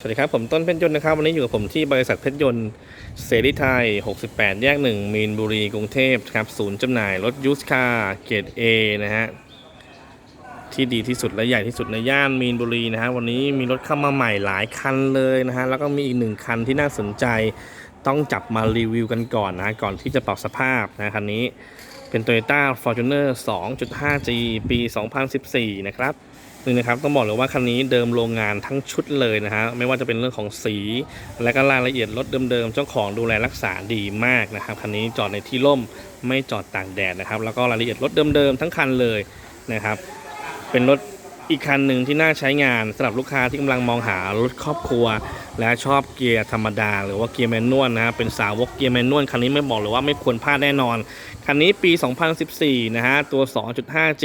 สวัสดีครับผมต้นเพชรยนต์นะครับวันนี้อยู่กับผมที่บริษัทเพชรยนต์เสรีไทย 68 แยก 1 มีนบุรีกรุงเทพครับศูนย์จำหน่ายรถยูสคาร์เกรด A นะฮะที่ดีที่สุดและใหญ่ที่สุดในย่านมีนบุรีนะฮะวันนี้มีรถเข้ามาใหม่หลายคันเลยนะฮะแล้วก็มีอีกหนึ่งคันที่น่าสนใจต้องจับมารีวิวกันก่อนนะก่อนที่จะปรับสภาพนะคันนี้เป็น Toyota Fortuner 2.5G ปี 2014 นะครับ นี่นะครับต้องบอกเลยว่าคันนี้เดิมโรงงานทั้งชุดเลยนะฮะไม่ว่าจะเป็นเรื่องของสี และก็รายละเอียดรถเดิมๆเจ้าของดูแลรักษาดีมากนะครับคันนี้จอดในที่ร่มไม่จอดตากแดดนะครับ แล้วก็รายละเอียดรถเดิมๆทั้งคันเลยนะครับเป็นรถ อีกคันหนึ่งที่น่าใช้งานสำหรับลูกค้าที่กำลังมองหารถครอบครัว และชอบเกียร์ธรรมดา หรือว่าเกียร์แมนนวลนะฮะเป็นสาวกเกียร์แมนนวลคันนี้ไม่บอกเลยว่าไม่ควรพลาดแน่นอน คันนี้ปี 2014 นะฮะ ตัว 2.5G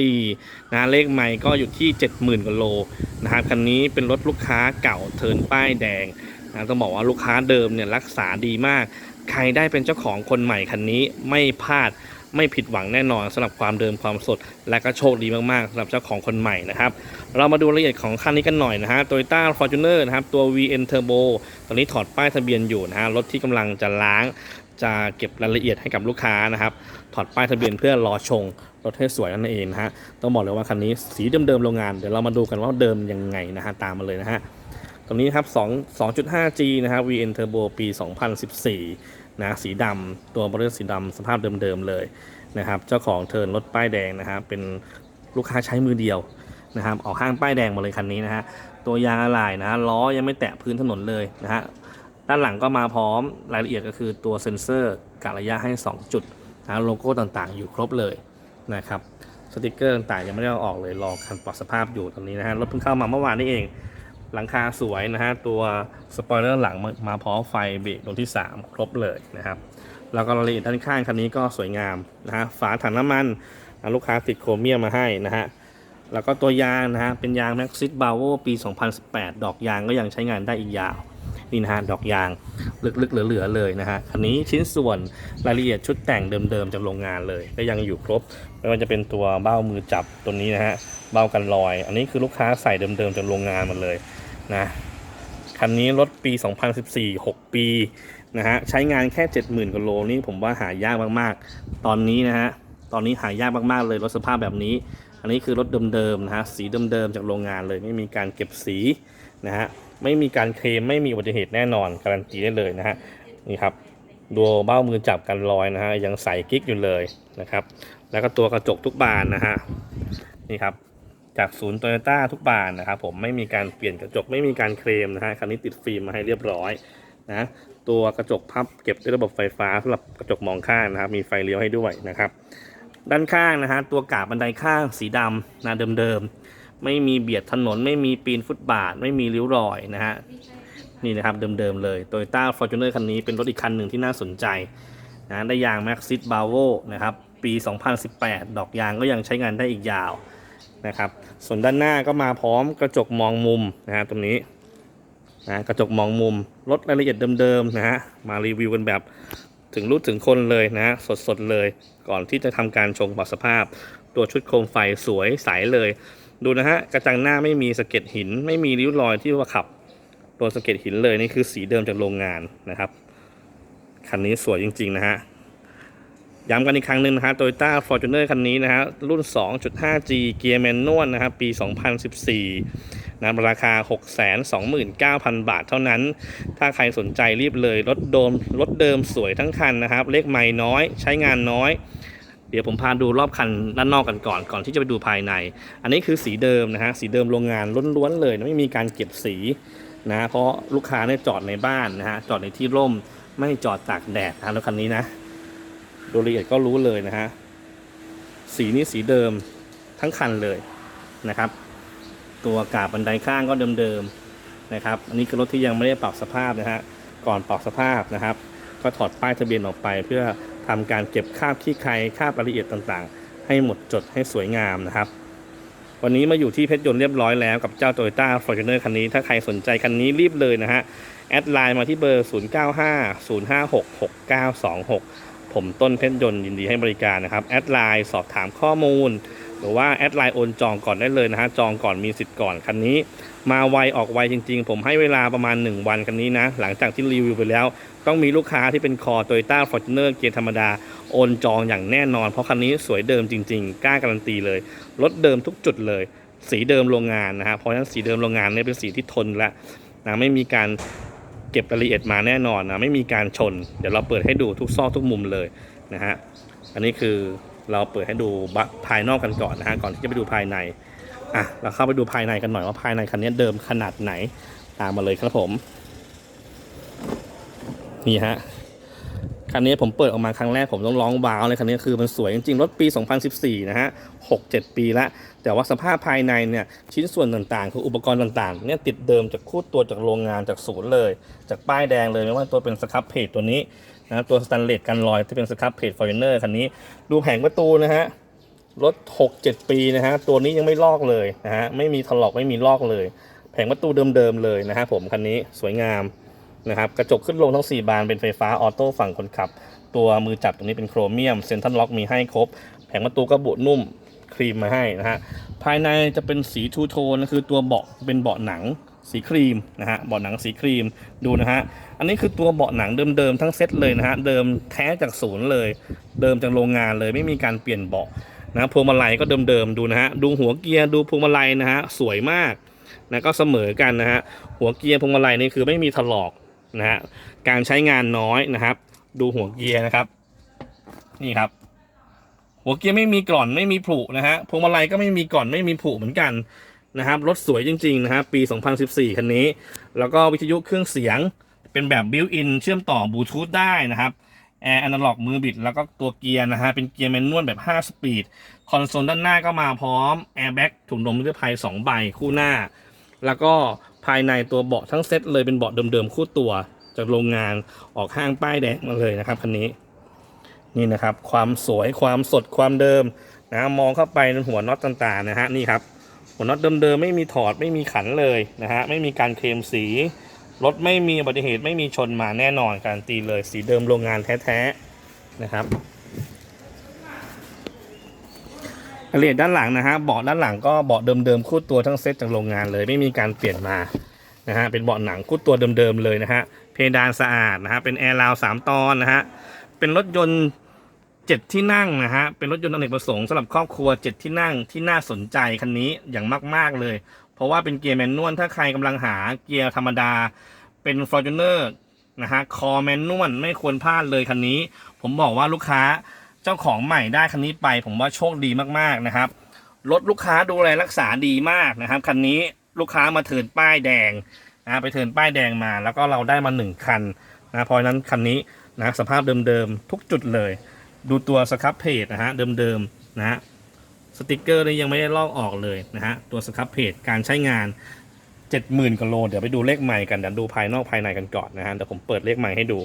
นะะเลขใหม่ก็อยู่ที่ 70,000กว่าโลนะครับคันนี้เป็นรถลูกค้าเก่าเทินป้ายแดงนะต้องบอกว่าลูกค้าเดิมเนี่ยรักษาดีมาก ใครได้เป็นเจ้าของคนใหม่คันนี้ไม่พลาด ไม่ผิดหวังแน่นอนสำหรับความเดิมความสด และก็โชคดีมากๆสำหรับเจ้าของคนใหม่นะครับ เรามาดูรายละเอียดของคันนี้กันหน่อยนะฮะ Toyota Fortuner นะครับตัว VN Turbo ตอนนี้ถอดป้ายทะเบียนอยู่นะฮะรถที่กำลังจะล้างจะเก็บรายละเอียดให้กับลูกค้านะครับ ถอดป้ายทะเบียนเพื่อรอชงรถให้สวยนั่นเองนะฮะ ต้องบอกเลยว่าคันนี้สีเดิมๆโรงงาน เดี๋ยวเรามาดูกันว่าเดิมยังไงนะฮะตามมาเลยนะฮะ ตรงนี้ครับ2 2.5G นะครับ VN Turbo ปี 2014 นะสีดำตัวบริษัทสีดำสภาพเดิมๆเลยนะครับ เจ้าของเทิร์นรถป้ายแดงนะครับเป็นลูกค้าใช้มือเดียวนะครับออกข้างป้ายแดงมาเลยคันนี้นะฮะตัวยางอะไหล่นะล้อยังไม่แตะพื้นถนนเลยนะฮะด้านหลังก็มาพร้อมรายละเอียดก็คือตัวเซ็นเซอร์กะระยะให้ 2 จุดนะโลโก้ต่างๆ อยู่ครบเลยนะครับสติกเกอร์ต่างๆยังไม่ได้ออกเลยรอการปรับสภาพอยู่ตรงนี้นะฮะรถเพิ่งเข้ามาเมื่อวานนี้เอง หลังคาสวยนะฮะตัวสปอยเลอร์หลังมามาพร้อมไฟเบรกดวงที่ 3 ครบเลยนะครับแล้วก็รายละเอียดด้านข้างคันนี้ก็สวยงามนะฮะฝาถังน้ำมันนะลูกค้าติดโครเมียมมาให้นะฮะแล้วก็ตัวยางนะฮะเป็นยาง Maxxis Bravo ปี 2018 ดอกยางก็ยังใช้งานได้อีกยาวนี่นะฮะดอกยางลึกๆเหลือๆเลยนะฮะคันนี้ชิ้นส่วนรายละเอียดชุดแต่งเดิมๆจากโรงงานเลย ก็ยังอยู่ครบ ไม่ว่าจะเป็นตัวเบ้ามือจับตัวนี้นะฮะเบ้ากันรอย อันนี้คือลูกค้าใส่เดิมๆจากโรงงานหมดเลย นะคันนี้รถปี 2014 6 ปีนะฮะใช้งานแค่ 70,000กว่าโลนี่ผมว่าหายากมากๆ ตอนนี้นะฮะตอนนี้หายากมากๆเลยรถสภาพแบบนี้ อันนี้คือรถเดิมๆนะฮะสีเดิมๆจากโรงงานเลย ไม่มีการเก็บสีนะฮะไม่มีการเคลมไม่มีอุบัติเหตุแน่นอนการันตีได้เลยนะฮะนี่ครับดูเบ้ามือจับกันรอยนะฮะยังใส่กิ๊กอยู่เลยนะครับ แล้วก็ตัวกระจกทุกบานนะฮะนี่ครับ จากศูนย์โตโยต้าทุกบานนะครับผมไม่มีการเปลี่ยนกระจกไม่มีการเคลมนะฮะคันนี้ติดฟิล์มมาให้เรียบร้อยนะตัวกระจกพับเก็บด้วยระบบไฟฟ้าสำหรับกระจกมองข้างนะครับ มีไฟเลี้ยวให้ด้วยนะครับ ด้านข้างนะฮะตัวกาบบันไดข้างสีดำนะเดิมๆไม่มีเบียดถนน ไม่มีปีนฟุตบาท ไม่มีริ้วรอยนะฮะนี่นะครับเดิมๆเลย Toyota Fortuner คันนี้เป็นรถอีกคันหนึ่งที่น่าสนใจนะได้ยาง Maxxis Bravo นะครับปี 2018 ดอกยางก็ยังใช้งานได้อีกยาว นะครับ ส่วนด้านหน้าก็มาพร้อมกระจกมองมุมนะฮะตรงนี้นะกระจกมองมุมรถรายละเอียดเดิมๆนะฮะมารีวิวกันแบบถึงรู้ถึงคนเลยนะ สดๆเลยก่อนที่จะทำการชงปรับสภาพ ตัวชุดโคมไฟสวยใสเลย ดูนะฮะกระจังหน้าไม่มีสะเก็ดหิน ไม่มีริ้วรอยที่ว่าขับตัวสะเก็ดหินเลยนี่คือสีเดิมจากโรงงานนะครับคันนี้สวยจริงๆนะฮะ ย้ำกันอีกครั้งหนึ่งนะฮะ Toyota Fortuner คันนี้นะฮะ รุ่น 2.5G เกียร์แมนนวลนะครับ ปี 2014นะราคา 629,000 บาทเท่านั้น ถ้าใครสนใจรีบเลย รถโดมรถเดิมสวยทั้งคันนะครับ เลขไม่น้อย ใช้งานน้อย เดี๋ยวผมพาดูรอบคันด้านนอกกันก่อน ก่อนที่จะไปดูภายใน อันนี้คือสีเดิมนะฮะ สีเดิมโรงงานล้วนๆเลยนะไม่มีการเก็บสีนะ เพราะลูกค้าเนี่ยจอดในบ้านนะฮะ จอดในที่ร่ม ไม่จอดตากแดดนะรถคันนี้นะ ดูละเอียดก็รู้เลยนะฮะ สีนี้สีเดิมทั้งคันเลยนะครับ ตัวกาบบันไดข้างก็เดิมๆนะครับ อันนี้คือรถที่ยังไม่ได้ปรับสภาพนะฮะ ก่อนปรับสภาพนะครับ ก็ถอดป้ายทะเบียนออกไป เพื่อทำการเก็บคราบขี้ใครคราบรายละเอียดต่างๆ ให้หมดจดให้สวยงามนะครับวันนี้มาอยู่ที่เพชรยนต์เรียบร้อยแล้วกับเจ้า Toyota Fortuner คันนี้ ถ้าใครสนใจคันนี้รีบเลยนะฮะ แอดไลน์มาที่เบอร์ 0950566926 ผมต้นเพชรยนต์ยินดีให้บริการนะครับ แอดไลน์สอบถามข้อมูล หรือว่าแอดไลน์โอนจองก่อนได้เลยนะฮะจองก่อนมีสิทธิ์ก่อนคันนี้ มาไวออกไวจริง ๆ ผมให้เวลาประมาณ 1 วันกันนี้นะ หลังจากที่รีวิวไปแล้ว ต้องมีลูกค้าที่เป็นคอ Toyota Fortuner เกียร์ธรรมดาโอนจองอย่างแน่นอน เพราะคันนี้สวยเดิมจริง ๆ กล้าการันตีเลยรถเดิมทุกจุดเลย สีเดิมโรงงานนะฮะเพราะฉะนั้นสีเดิมโรงงานเนี่ยเป็นสีที่ทนและนะไม่มีการ เก็บรายละเอียดมาแน่นอนนะไม่มีการชน เดี๋ยวเราเปิดให้ดูทุกซอกทุกมุมเลยนะฮะอันนี้คือเราเปิดให้ดูภายนอกกันก่อนนะฮะก่อนที่จะไปดูภายในอะเราเข้าไปดูภายในกันหน่อยว่าภายในคันนี้เดิมขนาดไหนตามมาเลยครับผมนี่ฮะ คันนี้ผมเปิดออกมาครั้งแรกผมต้องร้องว้าวเลยคันนี้คือมันสวยจริงๆ รถปี 2014 นะฮะ 6-7 ปีแล้ว แต่ว่าสภาพภายในเนี่ยชิ้นส่วนต่างๆ คืออุปกรณ์ต่างๆ เนี่ยติดเดิมจากคู่ตัวจากโรงงานจากศูนย์เลย จากป้ายแดงเลยไม่ว่าตัวเป็นสครับเพจตัวนี้นะตัวสแตนเลสกันรอยที่เป็นสครับเพจฟอร์เนอร์คันนี้ดูแผงประตูนะฮะรถ 6-7 ปีนะฮะตัวนี้ยังไม่ลอกเลยนะฮะไม่มีถลอกไม่มีลอกเลย แผงประตูเดิมๆเลยนะฮะผมคันนี้สวยงาม นะครับกระจกขึ้นลงทั้ง 4 บานเป็นไฟฟ้าออโต้ฝั่งคนขับ ตัวมือจับตรงนี้เป็นโครเมียมเซ็นทรัลล็อกมีให้ครบ แผงประตูก็บุนุ่มครีมมาให้นะฮะภายในจะเป็นสีทูโทนนะคือตัวเบาะเป็นเบาะหนังสีครีมนะฮะเบาะหนังสีครีมดูนะฮะอันนี้คือตัวเบาะหนังเดิมๆทั้งเซ็ตเลยนะฮะเดิมแท้จากศูนย์เลย เดิมจากโรงงานเลยไม่มีการเปลี่ยนเบาะนะพวงมาลัยก็เดิมๆดูนะฮะดูหัวเกียร์ดูพวงมาลัยนะฮะสวยมากนะก็เสมอกันนะฮะหัวเกียร์พวงมาลัยนี่คือไม่มีถลอก นะฮะการใช้งานน้อยนะครับ ดูหัวเกียร์นะครับ นี่ครับ หัวเกียร์ไม่มีกร่อนไม่มีผุนะฮะพวงมาลัยก็ไม่มีกร่อนไม่มีผุเหมือนกันนะครับรถสวยจริงๆนะฮะปี 2014 คันนี้ แล้วก็วิทยุเครื่องเสียงเป็นแบบบิวอินเชื่อมต่อบลูทูธได้นะครับแอร์อนาล็อกมือบิด แล้วก็ตัวเกียร์นะฮะ เป็นเกียร์แมนนวลแบบ 5 สปีด คอนโซลด้านหน้าก็มาพร้อมแอร์แบ็กถุงลมนิรภัย 2 ใบคู่หน้า แล้วก็ ภายในตัวเบาะทั้งเซ็ตเลยเป็นเบาะเดิมๆคู่ตัว จากโรงงานออกห้างป้ายแดงมาเลยนะครับคันนี้ นี่นะครับ ความสวยความสดความเดิมนะมองเข้าไปในหัวน็อตต่างๆนะฮะนี่ครับหัวน็อตเดิมๆไม่มีถอดไม่มีขันเลยนะฮะไม่มีการเคลมสีรถไม่มีอุบัติเหตุไม่มีชนมาแน่นอนการนตีเลยสีเดิมโรงงานแท้ๆนะครับ รายละเอียดด้านหลังนะฮะเบาะด้านหลังก็เบาะเดิมๆคู่ตัวทั้งเซ็ตจากโรงงานเลย ไม่มีการเปลี่ยนมานะฮะเป็นเบาะหนังคู่ตัวเดิมๆเลยนะฮะเพดานสะอาดนะฮะเป็นแอร์ราวสามตอนนะฮะเป็นรถยนต์เจ็ดที่นั่งนะฮะเป็นรถยนต์อเนกประสงค์สำหรับครอบครัวเจ็ดที่นั่งที่น่าสนใจคันนี้อย่างมากๆเลย เพราะว่าเป็นเกียร์แมนนวลถ้าใครกำลังหาเกียร์ธรรมดา เป็น f o r t u n e r นะฮะคอแมนนวลไม่ควรพลาดเลยคันนี้ ผมบอกว่าลูกค้า เจ้าของใหม่ได้คันนี้ไป ผมว่าโชคดีมากๆนะครับรถลูกค้าดูแลรักษาดีมากนะครับคันนี้ลูกค้ามาเทินป้ายแดงนะไปเทินป้ายแดงมา แล้วก็เราได้มาหนึ่งคันนะเพราะนั้นคันนี้นะสภาพเดิมๆทุกจุดเลย ดูตัวสครับเพจนะฮะเดิมๆนะฮะสติกเกอร์นี่ยังไม่ได้ลอกออกเลยนะฮะตัวสครับเพจการใช้งาน70,000กิโลเดี๋ยวไปดูเลขใหม่กันเดี๋ยวดูภายนอกภายในกันก่อนนะฮะเดี๋ยวผมเปิดเลขใหม่ให้ดู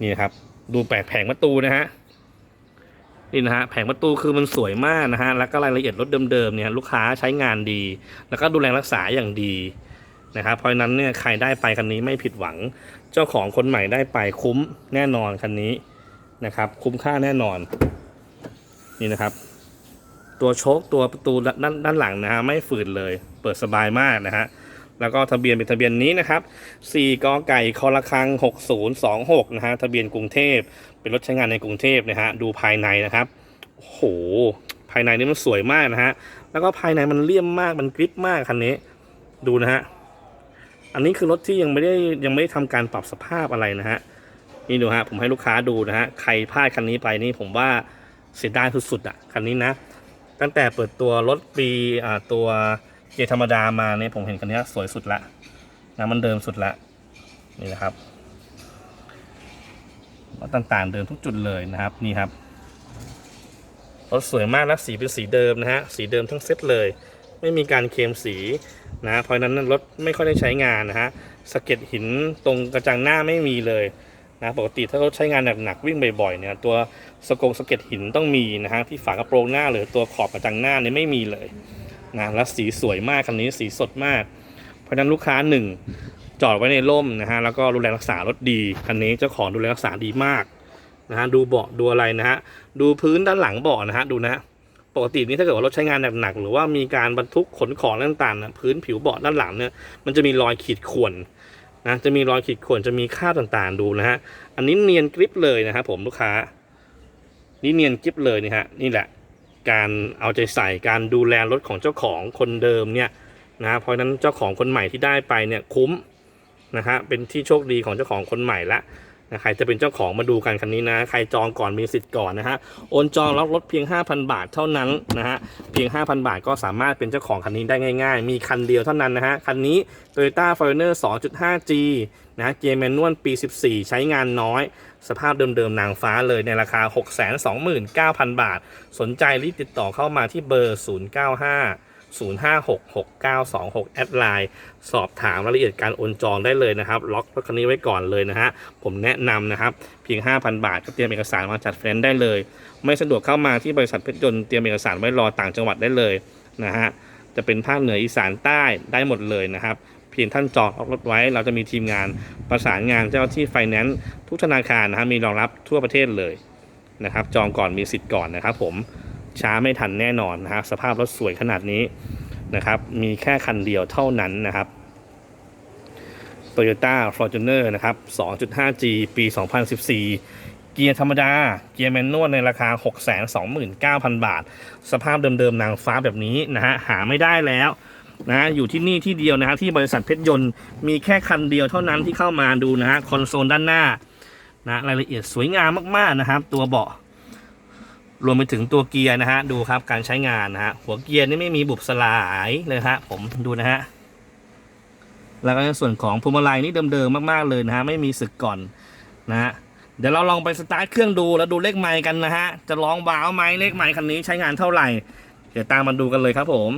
นี่ครับดูแปลกแผงประตูนะฮะ นี่นะฮะแผงประตูคือมันสวยมากนะฮะแล้วก็รายละเอียดรถเดิมๆเนี่ยลูกค้าใช้งานดี แล้วก็ดูแลรักษาอย่างดีนะครับเพราะนั้นเนี่ยใครได้ไปคันนี้ไม่ผิดหวัง เจ้าของคนใหม่ได้ไปคุ้มแน่นอนคันนี้นะครับ คุ้มค่าแน่นอนนี่นะครับ ตัวโชคตัวประตูด้านด้านหลังนะฮะไม่ฝืดเลย เปิดสบายมากนะฮะแล้วก็ทะเบียนเป็นทะเบียนนี้นะครับ4กไก่คอละคัง6026นะฮะทะเบียนกรุงเทพ เป็นรถใช้งานในกรุงเทพนะฮะดูภายในนะครับโอ้โหภายในนี่มันสวยมากนะฮะแล้วก็ภายในมันเลี่ยมมากมันกริปมากคันนี้ ดูนะฮะอันนี้คือรถที่ยังไม่ได้ยังไม่ได้ทำการปรับสภาพอะไรนะฮะนี่ดูฮะผมให้ลูกค้าดูนะฮะใครพลาดคันนี้ไปนี่ผมว่าเสียดายสุดๆอะคันนี้นะ ตั้งแต่เปิดตัวรถปีอ่าตัวเกียร์ธรรมดามาเนี่ยผมเห็นคันนี้สวยสุดละนะมันเดิมสุดละนี่นะครับ ต่างๆ เดิมทุกจุดเลยนะครับนี่ครับรถสวยมากและสีเป็นสีเดิมนะฮะสีเดิมทั้งเซ็ตเลย ไม่มีการเคลมสีนะเพราะนั้นรถไม่ค่อยได้ใช้งานนะฮะสะเก็ดหินตรงกระจังหน้าไม่มีเลยนะปกติถ้ารถใช้งานหนักๆวิ่งบ่อยๆเนี่ยตัวสกงสะเก็ดหินต้องมีนะฮะที่ฝากระโปรงหน้าหรือตัวขอบกระจังหน้าเนี่ยไม่มีเลยนะและสีสวยมากคันนี้สีสดมาก เพราะนั้นลูกค้าหนึ่ง จอดไว้ในร่มนะฮะแล้วก็ดูแลรักษารถดีคันนี้เจ้าของดูแลรักษาดีมากนะฮะดูเบาะดูอะไรนะฮะดูพื้นด้านหลังเบาะนะฮะดูนะฮะปกตินี่ถ้าเกิดว่ารถใช้งานหนักๆหรือว่ามีการบรรทุกขนของต่างๆนะพื้นผิวเบาะด้านหลังเนี่ยมันจะมีรอยขีดข่วนนะจะมีรอยขีดข่วนจะมีคราบต่างๆดูนะฮะอันนี้เนียนกริบเลยนะครับผมลูกค้า นี่เนียนกริบเลยนี่ฮะนี่แหละ การเอาใจใส่การดูแลรถของเจ้าของคนเดิมเนี่ยนะเพราะนั้นเจ้าของคนใหม่ที่ได้ไปเนี่ยคุ้ม นะฮะเป็นที่โชคดีของเจ้าของคนใหม่ละนะใครจะเป็นเจ้าของมาดูกันคันนี้นะ ใครจองก่อนมีสิทธิ์ก่อนนะฮะ โอนจองรับรถเพียง 5,000 บาทเท่านั้นนะฮะ เพียง 5,000 บาทก็สามารถเป็นเจ้าของคันนี้ได้ง่ายๆ มีคันเดียวเท่านั้นนะฮะ คันนี้ Toyota Fortuner 2.5G นะเกียร์แมนนวลปี 14 ใช้งานน้อย สภาพเดิมๆนางฟ้าเลยในราคา 629,000 บาท สนใจรีบติดต่อเข้ามาที่เบอร์ 095 0566926แอดไลน์สอบถามรายละเอียดการโอนจองได้เลยนะครับ ล็อกรถคันนี้ไว้ก่อนเลยนะฮะ ผมแนะนำนะครับ เพียง 5,000 บาทก็เตรียมเอกสารมาจัดแฟนซ์ได้เลย ไม่สะดวกเข้ามาที่บริษัทเพชรยนต์เตรียมเอกสารไว้รอต่างจังหวัดได้เลยนะฮะ จะเป็นภาคเหนืออีสานใต้ได้หมดเลยนะครับเพียงท่านจองรถไว้ เราจะมีทีมงานประสานงานเจ้าหน้าที่ไฟแนนซ์ทุกธนาคารนะฮะมีรองรับทั่วประเทศเลยนะครับ จองก่อนมีสิทธิ์ก่อนนะครับผม ช้าไม่ทันแน่นอนนะฮะสภาพรถสวยขนาดนี้นะครับ มีแค่คันเดียวเท่านั้นนะครับ Toyota Fortuner นะครับ 2.5G ปี 2014 เกียร์ธรรมดา เกียร์แมนนวลในราคา 629,000 บาท สภาพเดิมๆนางฟ้าแบบนี้นะฮะ หาไม่ได้แล้วนะอยู่ที่นี่ที่เดียวนะฮะที่บริษัทเพชรยนต์มีแค่คันเดียวเท่านั้นที่เข้ามาดูนะฮะคอนโซลด้านหน้านะรายละเอียดสวยงามมากๆนะครับ ตัวเบาะ รวมไปถึงตัวเกียร์นะฮะดูครับการใช้งานนะฮะหัวเกียร์นี่ไม่มีบุบสลายเลยฮะผมดูนะฮะแล้วก็ในส่วนของพวงมาลัยนี่เดิมๆมากๆเลยนะฮะไม่มีสึกก่อนนะฮะเดี๋ยวเราลองไปสตาร์ทเครื่องดูแล้วดูเลขไม้กันนะฮะจะร้องว้าวไหมเลขไม้คันนี้ใช้งานเท่าไหร่ เดี๋ยวตามมาดูกันเลยครับผม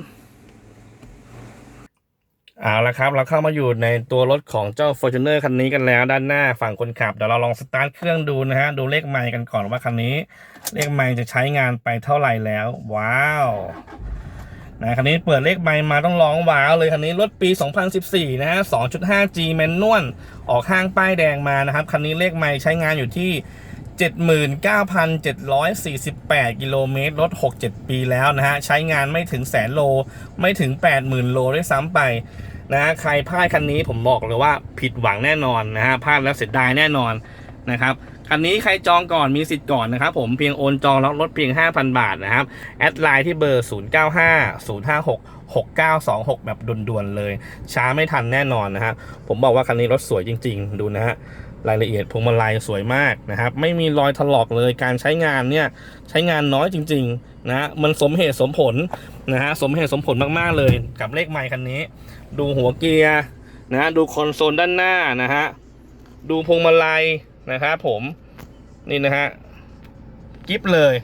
เอาละครับ เราเข้ามาอยู่ในตัวรถของเจ้า Fortuner คันนี้กันแล้วด้านหน้าฝั่งคนขับ เดี๋ยวเราลองสตาร์ทเครื่องดูนะฮะ ดูเลขไมล์กันก่อนว่าคันนี้ เลขไมล์จะใช้งานไปเท่าไหร่แล้ว ว้าวนะคันนี้เปิดเลขไมล์มาต้องร้องว้าวเลยคันนี้รถปี 2014 นะฮะ 2.5G แมนนวลออกห้างป้ายแดงมานะครับ คันนี้เลขไมล์ใช้งานอยู่ที่ 79,748 กิโลเมตร รถ 6-7 ปีแล้วนะฮะ ใช้งานไม่ถึงแสนโล ไม่ถึง 80,000 โลด้วยซ้ำไปนะฮะ ใครพลาดคันนี้ผมบอกเลยว่าผิดหวังแน่นอนนะฮะ พลาดแล้วเสียดายแน่นอนนะครับ คันนี้ใครจองก่อนมีสิทธิ์ก่อนนะครับผม เพียงโอนจองแล้วลดเพียง 5,000 บาทนะครับ แอดไลน์ที่เบอร์ 095056 6926 แบบด่วนๆเลย ช้าไม่ทันแน่นอนนะฮะ ผมบอกว่าคันนี้รถสวยจริง ๆ ดูนะฮะ รายละเอียดพวงมาลัยสวยมากนะครับ ไม่มีรอยถลอกเลยการใช้งานเนี่ยใช้งานน้อยจริงๆนะมันสมเหตุสมผลนะฮะสมเหตุสมผลมากๆเลยกับเลขไมค์คันนี้ ดูหัวเกียร์นะดูคอนโซลด้านหน้านะฮะดูพวงมาลัยนะครับผมนี่นะฮะกิฟเลย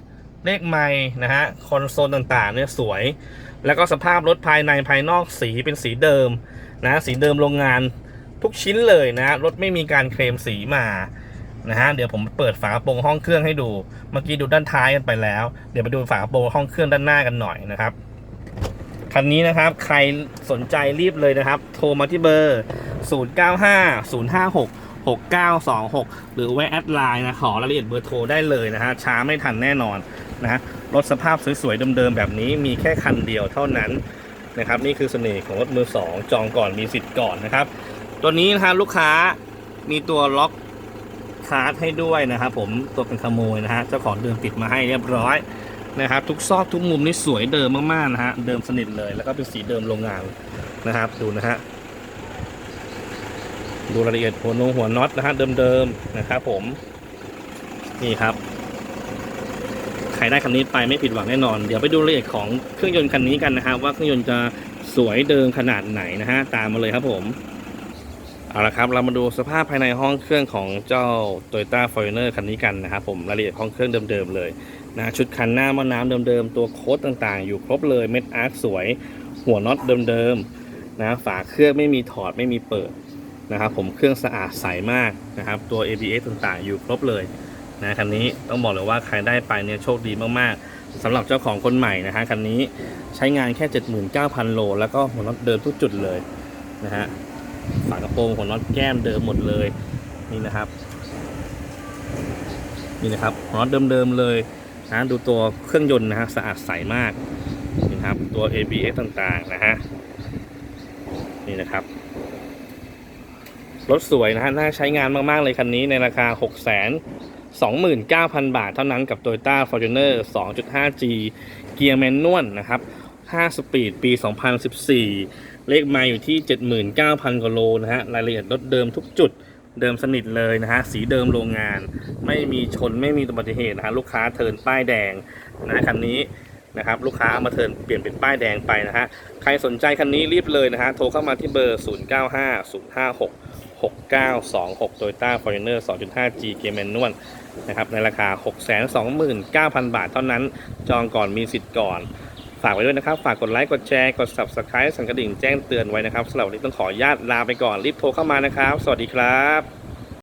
เลขไมค์นะฮะคอนโซลต่างๆเนี่ยสวย แล้วก็สภาพรถภายในภายนอกสีเป็นสีเดิมนะสีเดิมโรงงาน ทุกชิ้นเลยนะ รถไม่มีการเคลมสีมานะฮะเดี๋ยวผมเปิดฝากระโปรงห้องเครื่องให้ดู เมื่อกี้ดูด้านท้ายกันไปแล้ว เดี๋ยวมาดูฝากระโปรงห้องเครื่องด้านหน้ากันหน่อยนะครับคันนี้นะครับใครสนใจรีบเลยนะครับ โทรมาที่เบอร์ 095056 6926 หรือแวะแอดไลน์นะขอรายละเอียดเบอร์โทรได้เลยนะฮะช้าไม่ทันแน่นอนนะฮะรถสภาพสวยๆเดิมๆแบบนี้มีแค่คันเดียวเท่านั้นนะครับนี่คือเสน่ห์ของรถมือสองจองก่อนมีสิทธิ์ก่อนนะครับ ตัวนี้นะครับลูกค้ามีตัวล็อกคาร์ดให้ด้วยนะครับผมตัวเป็นขโมยนะฮะเจ้าของเดิมติดมาให้เรียบร้อยนะครับ ทุกซอกทุกมุมนี่สวยเดิมมากๆนะฮะเดิมสนิทเลยแล้วก็เป็นสีเดิมโรงงานนะครับดูนะฮะดูรายละเอียดหัวนงหัวน็อตนะฮะเดิมๆนะครับผมนี่ครับใครได้คันนี้ไปไม่ผิดหวังแน่นอน เดี๋ยวไปดูรายละเอียดของเครื่องยนต์คันนี้กันนะครับว่าเครื่องยนต์จะสวยเดิมขนาดไหนนะฮะตามมาเลยครับผม เอาละครับ เรามาดูสภาพภายในห้องเครื่องของเจ้า Toyota Fortuner คันนี้กันนะครับผมรายละเอียดห้องเครื่องเดิมๆเลยนะชุดคันหน้าม้อน้ำเดิมๆ ตัวโค้ดต่างๆ อยู่ครบเลยเม็ดอาร์คสวย หัวน็อตเดิมๆนะฝาเครื่องไม่มีถอดไม่มีเปิดนะครับผมเครื่องสะอาดใสมากนะครับตัว ABS ต่างๆ อยู่ครบเลยนะคันนี้ต้องบอกเลยว่าใครได้ไปเนี่ยโชคดีมากๆสำหรับเจ้าของคนใหม่นะฮะคันนี้ใช้งานแค่ 79,000 โล แล้วก็หัวน็อตเดิมทุกจุดเลยนะฮะ ฝากระโปรงของน็อตแก้มเดิมหมดเลยนี่นะครับ นี่นะครับน็อตเดิมๆเลยนะดูตัวเครื่องยนต์นะฮะสะอาดใสมากนี่นะครับตัว ABS ต่างๆนะฮะนี่นะครับรถสวยนะฮะน่าใช้งานมากๆเลยคันนี้ในราคา6 2 9 0 0 0 บาทเท่านั้นกับ Toyota Fortuner 2.5G เกียร์แมนนวลนะครับ 5 สปีด ปี 2014 เลขไมาอยู่ที่ 79,000กว่าโลนะฮะรายละเอียดรถเดิมทุกจุดเดิมสนิทเลยนะฮะสีเดิมโรงงาน ไม่มีชนไม่มีอุบัติเหตุนะฮะลูกค้าเทินป้ายแดงนะคันนี้นะครับลูกค้าเอามาเทินเปลี่ยนเป็นป้ายแดงไปนะฮะใครสนใจคันนี้รีบเลยนะฮะโทรเข้ามาที่เบอร์ 095056 6926 Toyota Fortuner 2.5G เกียร์แมนนวลนะครับในราคา 629,000 บาทเท่านั้นจองก่อนมีสิทธิ์ก่อน ฝากไว้ด้วยนะครับ ฝากกดไลค์ กดแชร์ กด Subscribe สั่นกระดิ่งแจ้งเตือนไว้นะครับสำหรับวันนี้ต้องขออนุญาตลาไปก่อน รีบโทรเข้ามานะครับ สวัสดีครับ